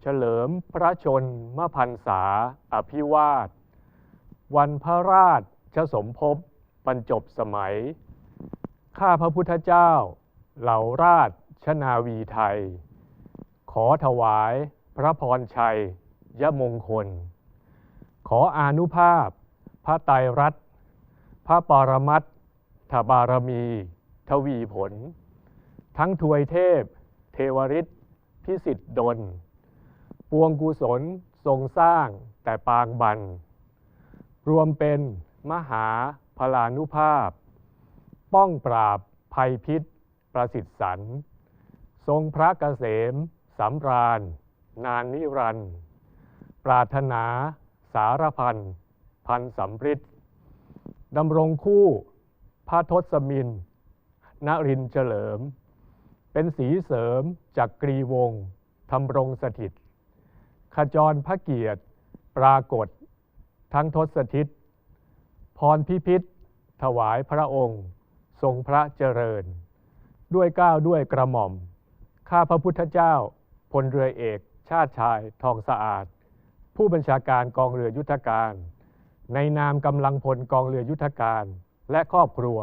เฉลิมพระชนมพรรษาอภิวาท วันพระราชสมภพบรรจบสมัย ข้าพระพุทธเจ้า เหล่าราชชนาวีไทย ขอถวายพระพรชัย ยมงคล ขออานุภาพ พระไตรรัตน์พระปรมัตถบารมี ทวีผล ทั้งทวยเทพ เทวริษพิสิทธ์ดล ปวงกุศลทรงสร้างแต่ปางบัน รวมเป็นมหาพลานุภาพ ป้องปราบภัยพิษประสิทธิ์สัน ทรงพระเกษมสำราญ นานนิรันดร์ปรารถนาสารพันพันสำริดดำรงคู่พระทศมินนรินเฉลิม เป็นสีเสริมจากกรีวงศ์ทำรงสถิต ขจรพระเกียรติ ปรากฏ ทั้งทศทิศพรพิพิธ ถวายพระองค์ ทรงพระเจริญ ด้วยก้าวด้วยกระหม่อม ข้าพระพุทธเจ้าพลเรือเอก ชาติชายทองสะอาด ผู้บัญชาการกองเรือยุทธการ ในนามกำลังพลกองเรือยุทธการและครอบครัว